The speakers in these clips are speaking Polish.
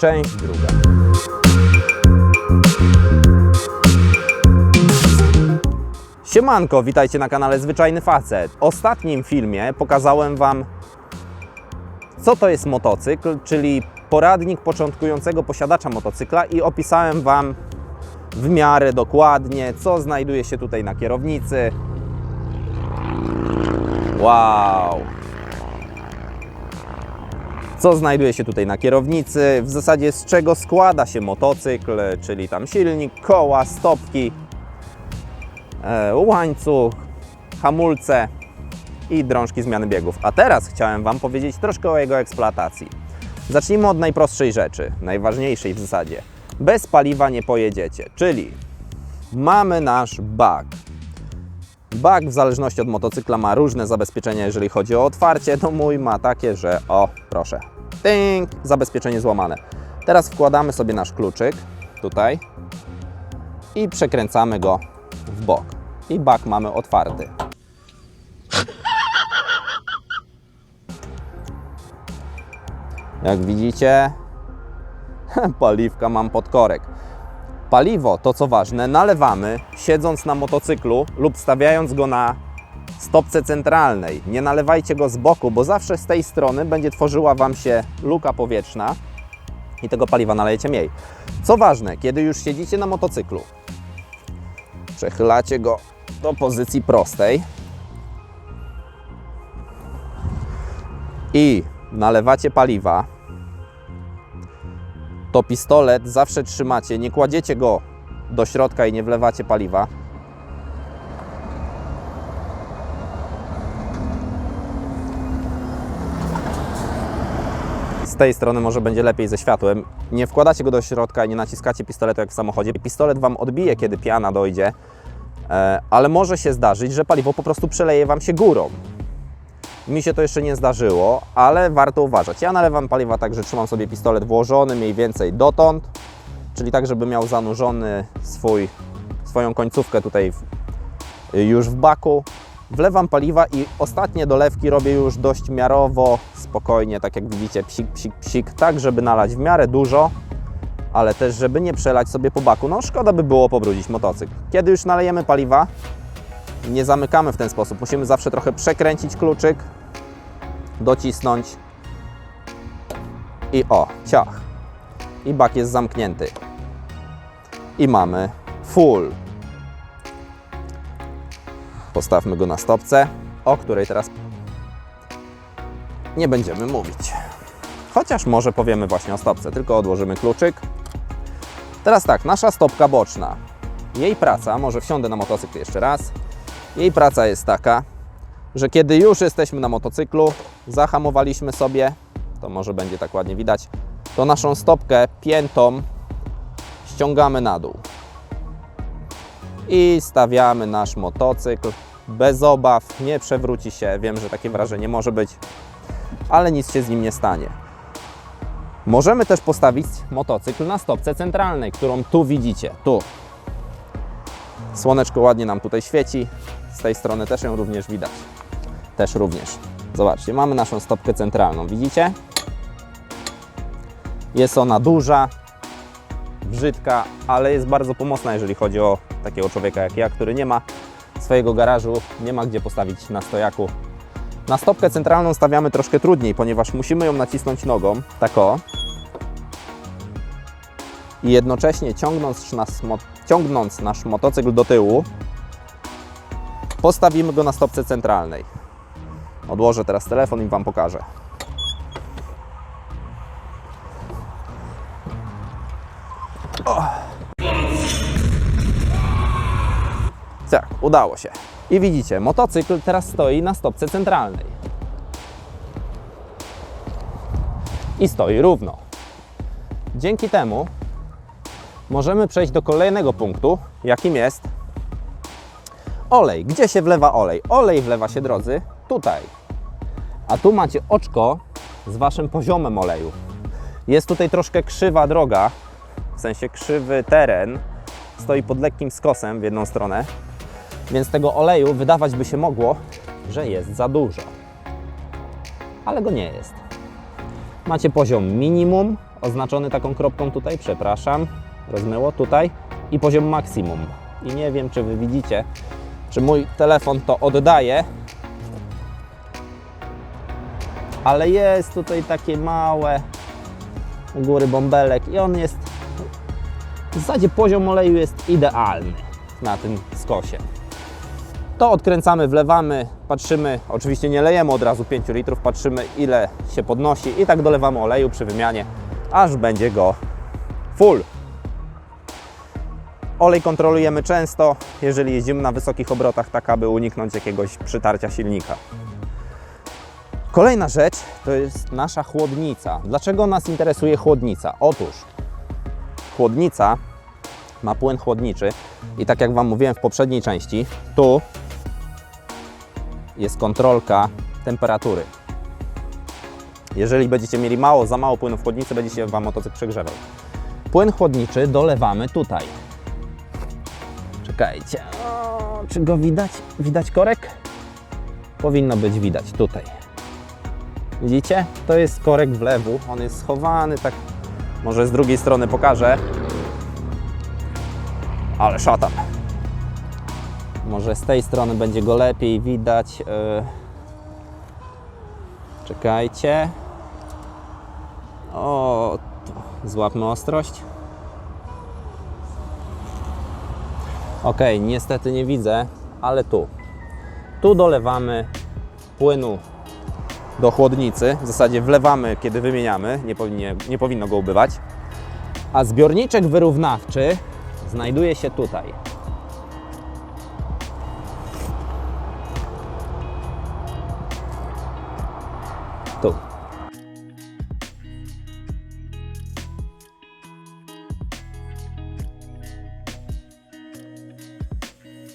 Część druga. Siemanko, witajcie na kanale Zwyczajny Facet. W ostatnim filmie pokazałem Wam, co to jest motocykl, czyli poradnik początkującego posiadacza motocykla i opisałem Wam w miarę dokładnie, co znajduje się tutaj na kierownicy. Wow! Co znajduje się tutaj na kierownicy, w zasadzie z czego składa się motocykl, czyli tam silnik, koła, stopki, e, łańcuch, hamulce i drążki zmiany biegów. A teraz chciałem Wam powiedzieć troszkę o jego eksploatacji. Zacznijmy od najprostszej rzeczy, najważniejszej w zasadzie. Bez paliwa nie pojedziecie, czyli mamy nasz bak. Bak w zależności od motocykla ma różne zabezpieczenia, jeżeli chodzi o otwarcie. No mój ma takie, że o, proszę, tynk, zabezpieczenie złamane. Teraz wkładamy sobie nasz kluczyk tutaj i przekręcamy go w bok. I bak mamy otwarty. Jak widzicie, paliwka mam pod korek. Paliwo, to co ważne, nalewamy siedząc na motocyklu lub stawiając go na stopce centralnej. Nie nalewajcie go z boku, bo zawsze z tej strony będzie tworzyła Wam się luka powietrzna i tego paliwa nalejecie mniej. Co ważne, kiedy już siedzicie na motocyklu, przechylacie go do pozycji prostej i nalewacie paliwa, to pistolet zawsze trzymacie, nie kładziecie go do środka i nie wlewacie paliwa. Z tej strony może będzie lepiej ze światłem. Nie wkładacie go do środka i nie naciskacie pistoletu jak w samochodzie. Pistolet Wam odbije, kiedy piana dojdzie, e, ale może się zdarzyć, że paliwo po prostu przeleje Wam się górą. Mi się to jeszcze nie zdarzyło, ale warto uważać. Ja nalewam paliwa tak, że trzymam sobie pistolet włożony mniej więcej dotąd, czyli tak, żeby miał zanurzony swój, swoją końcówkę tutaj w, już w baku. Wlewam paliwa i ostatnie dolewki robię już dość miarowo, spokojnie, tak jak widzicie, psik, psik, psik, tak żeby nalać w miarę dużo, ale też żeby nie przelać sobie po baku. No szkoda by było pobrudzić motocykl. Kiedy już nalejemy paliwa, nie zamykamy w ten sposób. Musimy zawsze trochę przekręcić kluczyk, docisnąć i o, ciach. I bak jest zamknięty. I mamy full. Postawmy go na stopce, o której teraz nie będziemy mówić. Chociaż może powiemy właśnie o stopce, tylko odłożymy kluczyk. Teraz tak, nasza stopka boczna. Jej praca, może wsiądę na motocykl jeszcze raz. Jej praca jest taka, że kiedy już jesteśmy na motocyklu, zahamowaliśmy sobie, to może będzie tak ładnie widać, to naszą stopkę piętą ściągamy na dół. I stawiamy nasz motocykl bez obaw, nie przewróci się. Wiem, że takie wrażenie może być, ale nic się z nim nie stanie. Możemy też postawić motocykl na stopce centralnej, którą tu widzicie, tu. Słoneczko ładnie nam tutaj świeci, z tej strony też ją również widać. Też również. Zobaczcie, mamy naszą stopkę centralną, widzicie? Jest ona duża, brzydka, ale jest bardzo pomocna, jeżeli chodzi o takiego człowieka jak ja, który nie ma swojego garażu, nie ma gdzie postawić na stojaku. Na stopkę centralną stawiamy troszkę trudniej, ponieważ musimy ją nacisnąć nogą, tak o. I jednocześnie ciągnąc nasz, ciągnąc nasz motocykl do tyłu, postawimy go na stopce centralnej. Odłożę teraz telefon i Wam pokażę. Tak, udało się. I widzicie, motocykl teraz stoi na stopce centralnej. I stoi równo. Dzięki temu możemy przejść do kolejnego punktu, jakim jest olej. Gdzie się wlewa olej? Olej wlewa się, drodzy, tutaj. A tu macie oczko z Waszym poziomem oleju. Jest tutaj troszkę krzywa droga, w sensie krzywy teren. Stoi pod lekkim skosem w jedną stronę, więc tego oleju wydawać by się mogło, że jest za dużo. Ale go nie jest. Macie poziom minimum, oznaczony taką kropką tutaj, przepraszam, rozmyło tutaj, i poziom maksimum. I nie wiem, czy Wy widzicie, czy mój telefon to oddaje, ale jest tutaj takie małe u góry bąbelek i on jest w zasadzie poziom oleju jest idealny na tym skosie. To odkręcamy, wlewamy, patrzymy, oczywiście nie lejemy od razu 5 litrów, patrzymy ile się podnosi i tak dolewamy oleju przy wymianie, aż będzie go full. Olej kontrolujemy często, jeżeli jeździmy na wysokich obrotach, tak aby uniknąć jakiegoś przytarcia silnika. Kolejna rzecz to jest nasza chłodnica. Dlaczego nas interesuje chłodnica? Otóż chłodnica ma płyn chłodniczy i tak jak Wam mówiłem w poprzedniej części, tu jest kontrolka temperatury. Jeżeli będziecie mieli mało, za mało płynu w chłodnicy, będzie się Wam motocykl przegrzewał. Płyn chłodniczy dolewamy tutaj. Czekajcie, o, czy go widać? Widać korek? Powinno być widać tutaj. Widzicie? To jest korek wlewu. On jest schowany tak. Może z drugiej strony pokażę. Ale szatan. Może z tej strony będzie go lepiej widać. Yy. Czekajcie. O, złapmy ostrość. Ok, niestety nie widzę, ale tu. Tu dolewamy płynu do chłodnicy. W zasadzie wlewamy, kiedy wymieniamy, nie, powinnie, nie powinno go ubywać. A zbiorniczek wyrównawczy znajduje się tutaj. Tu.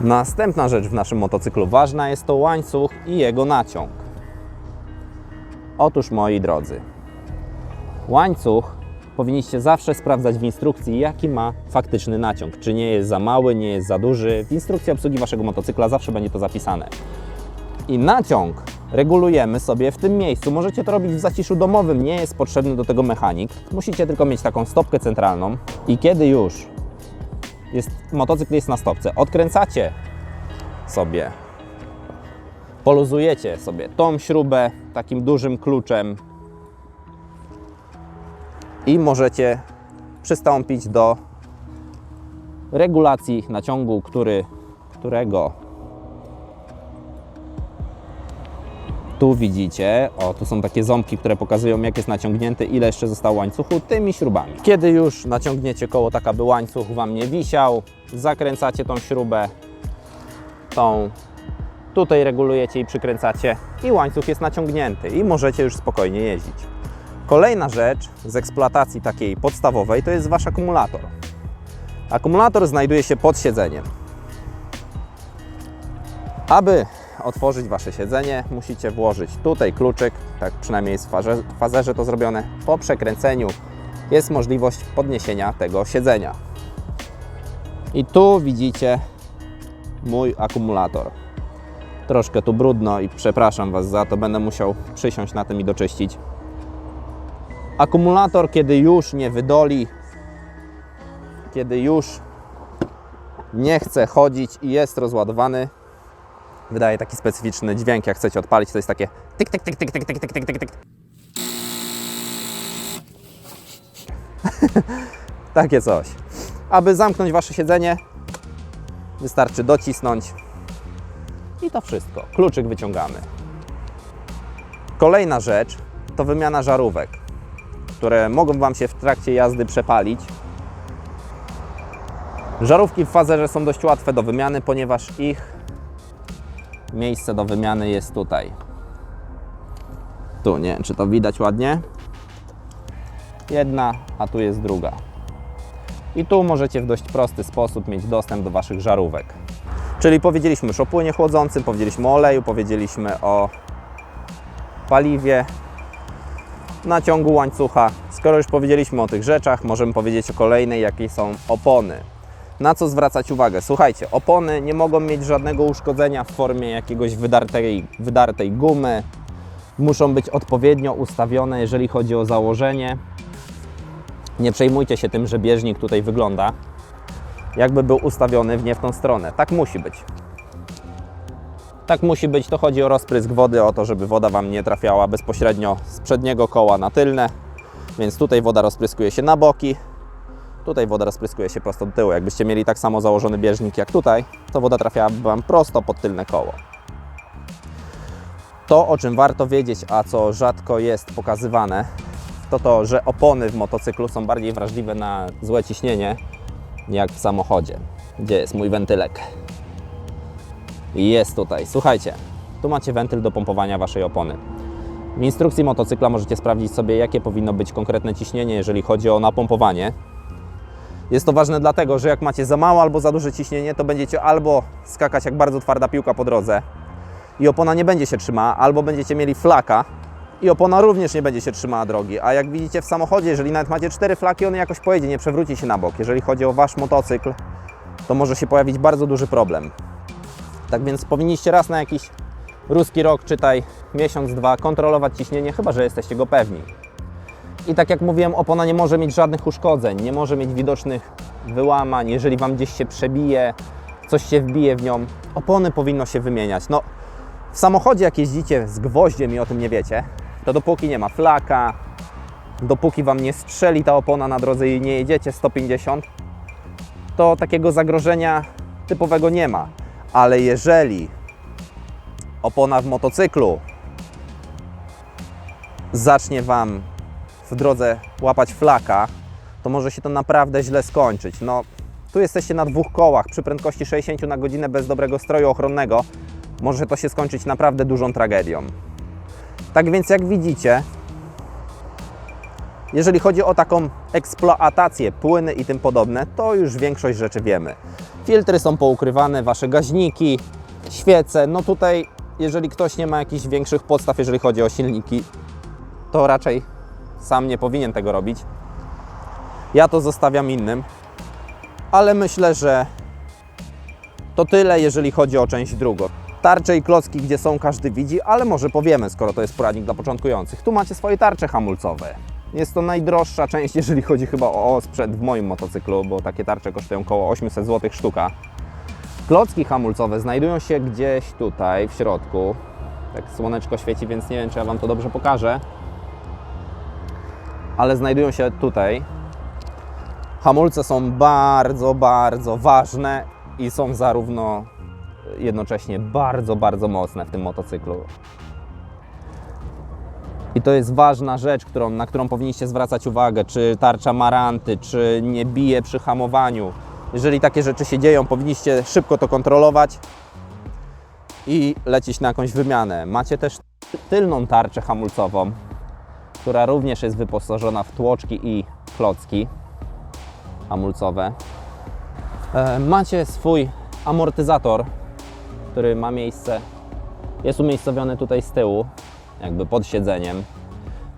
Następna rzecz w naszym motocyklu ważna jest to łańcuch i jego naciąg. Otóż moi drodzy, łańcuch powinniście zawsze sprawdzać w instrukcji, jaki ma faktyczny naciąg. Czy nie jest za mały, nie jest za duży. W instrukcji obsługi waszego motocykla zawsze będzie to zapisane. I naciąg regulujemy sobie w tym miejscu. Możecie to robić w zaciszu domowym, nie jest potrzebny do tego mechanik. Musicie tylko mieć taką stopkę centralną i kiedy już jest, motocykl jest na stopce, odkręcacie sobie poluzujecie sobie tą śrubę takim dużym kluczem i możecie przystąpić do regulacji naciągu, który, którego tu widzicie, o tu są takie ząbki, które pokazują jak jest naciągnięty, ile jeszcze zostało łańcuchu tymi śrubami. Kiedy już naciągniecie koło tak, aby łańcuch Wam nie wisiał, zakręcacie tą śrubę, tą Tutaj regulujecie i przykręcacie i łańcuch jest naciągnięty i możecie już spokojnie jeździć. Kolejna rzecz z eksploatacji takiej podstawowej to jest Wasz akumulator. Akumulator znajduje się pod siedzeniem. Aby otworzyć Wasze siedzenie, musicie włożyć tutaj kluczyk, tak przynajmniej jest w farze- w fazerze to zrobione. Po przekręceniu jest możliwość podniesienia tego siedzenia. I tu widzicie mój akumulator. Troszkę tu brudno i przepraszam Was za to, będę musiał przysiąść na tym i doczyścić. Akumulator, kiedy już nie wydoli, kiedy już nie chce chodzić i jest rozładowany, wydaje taki specyficzny dźwięk, jak chcecie odpalić, to jest takie tyk, tyk, tyk, tyk, tyk, tyk, tyk, tyk, tyk. Takie coś. Aby zamknąć Wasze siedzenie, wystarczy docisnąć i to wszystko. Kluczyk wyciągamy. Kolejna rzecz to wymiana żarówek, które mogą Wam się w trakcie jazdy przepalić. Żarówki w fazerze są dość łatwe do wymiany, ponieważ ich miejsce do wymiany jest tutaj. Tu, nie czy to widać ładnie. Jedna, a tu jest druga. I tu możecie w dość prosty sposób mieć dostęp do Waszych żarówek. Czyli powiedzieliśmy już o płynie chłodzącym, powiedzieliśmy o oleju, powiedzieliśmy o paliwie, naciągu łańcucha. Skoro już powiedzieliśmy o tych rzeczach, możemy powiedzieć o kolejnej, jakie są opony. Na co zwracać uwagę? Słuchajcie, opony nie mogą mieć żadnego uszkodzenia w formie jakiegoś wydartej, wydartej gumy, muszą być odpowiednio ustawione, jeżeli chodzi o założenie. Nie przejmujcie się tym, że bieżnik tutaj wygląda, jakby był ustawiony w nie w tą stronę. Tak musi być. Tak musi być. To chodzi o rozprysk wody, o to, żeby woda Wam nie trafiała bezpośrednio z przedniego koła na tylne. Więc tutaj woda rozpryskuje się na boki, tutaj woda rozpryskuje się prosto do tyłu. Jakbyście mieli tak samo założony bieżnik jak tutaj, to woda trafiałaby Wam prosto pod tylne koło. To, o czym warto wiedzieć, a co rzadko jest pokazywane, to to, że opony w motocyklu są bardziej wrażliwe na złe ciśnienie, jak w samochodzie. Gdzie jest mój wentylek? Jest tutaj. Słuchajcie, tu macie wentyl do pompowania Waszej opony. W instrukcji motocykla możecie sprawdzić sobie, jakie powinno być konkretne ciśnienie, jeżeli chodzi o napompowanie. Jest to ważne dlatego, że jak macie za mało albo za duże ciśnienie, to będziecie albo skakać jak bardzo twarda piłka po drodze i opona nie będzie się trzymała, albo będziecie mieli flaka i opona również nie będzie się trzymała drogi. A jak widzicie w samochodzie, jeżeli nawet macie cztery flaki, on jakoś pojedzie, nie przewróci się na bok. Jeżeli chodzi o Wasz motocykl, to może się pojawić bardzo duży problem. Tak więc powinniście raz na jakiś ruski rok, czytaj miesiąc, dwa, kontrolować ciśnienie, chyba że jesteście go pewni. I tak jak mówiłem, opona nie może mieć żadnych uszkodzeń, nie może mieć widocznych wyłamań. Jeżeli Wam gdzieś się przebije, coś się wbije w nią, opony powinno się wymieniać. No, w samochodzie jak jeździcie z gwoździem i o tym nie wiecie, to dopóki nie ma flaka, dopóki Wam nie strzeli ta opona na drodze i nie jedziecie 150, to takiego zagrożenia typowego nie ma. Ale jeżeli opona w motocyklu zacznie Wam w drodze łapać flaka, to może się to naprawdę źle skończyć. No, tu jesteście na dwóch kołach przy prędkości 60 na godzinę bez dobrego stroju ochronnego. Może to się skończyć naprawdę dużą tragedią. Tak więc jak widzicie, jeżeli chodzi o taką eksploatację, płyny i tym podobne, to już większość rzeczy wiemy. Filtry są poukrywane, wasze gaźniki, świece. No tutaj, jeżeli ktoś nie ma jakichś większych podstaw, jeżeli chodzi o silniki, to raczej sam nie powinien tego robić. Ja to zostawiam innym, ale myślę, że to tyle, jeżeli chodzi o część drugą. Tarcze i klocki, gdzie są, każdy widzi, ale może powiemy, skoro to jest poradnik dla początkujących. Tu macie swoje tarcze hamulcowe. Jest to najdroższa część, jeżeli chodzi chyba o sprzęt w moim motocyklu, bo takie tarcze kosztują około 800 zł sztuka. Klocki hamulcowe znajdują się gdzieś tutaj w środku. Tak słoneczko świeci, więc nie wiem, czy ja Wam to dobrze pokażę. Ale znajdują się tutaj. Hamulce są bardzo, bardzo ważne i są zarówno jednocześnie bardzo, bardzo mocne w tym motocyklu. I to jest ważna rzecz, którą, na którą powinniście zwracać uwagę, czy tarcza maranty, czy nie bije przy hamowaniu. Jeżeli takie rzeczy się dzieją, powinniście szybko to kontrolować i lecieć na jakąś wymianę. Macie też tylną tarczę hamulcową, która również jest wyposażona w tłoczki i klocki hamulcowe. E, Macie swój amortyzator, który ma miejsce, jest umiejscowiony tutaj z tyłu, jakby pod siedzeniem.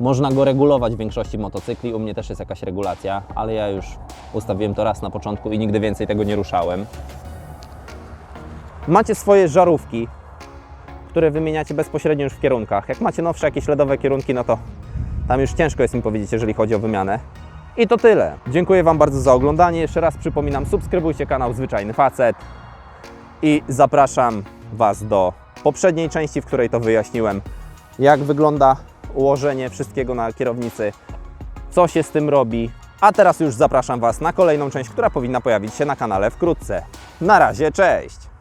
Można go regulować w większości motocykli, u mnie też jest jakaś regulacja, ale ja już ustawiłem to raz na początku i nigdy więcej tego nie ruszałem. Macie swoje żarówki, które wymieniacie bezpośrednio już w kierunkach. Jak macie nowsze jakieś LEDowe kierunki, no to tam już ciężko jest mi powiedzieć, jeżeli chodzi o wymianę. I to tyle. Dziękuję Wam bardzo za oglądanie. Jeszcze raz przypominam, subskrybujcie kanał Zwyczajny Facet i zapraszam Was do poprzedniej części, w której to wyjaśniłem, jak wygląda ułożenie wszystkiego na kierownicy, co się z tym robi. A teraz już zapraszam Was na kolejną część, która powinna pojawić się na kanale wkrótce. Na razie, cześć!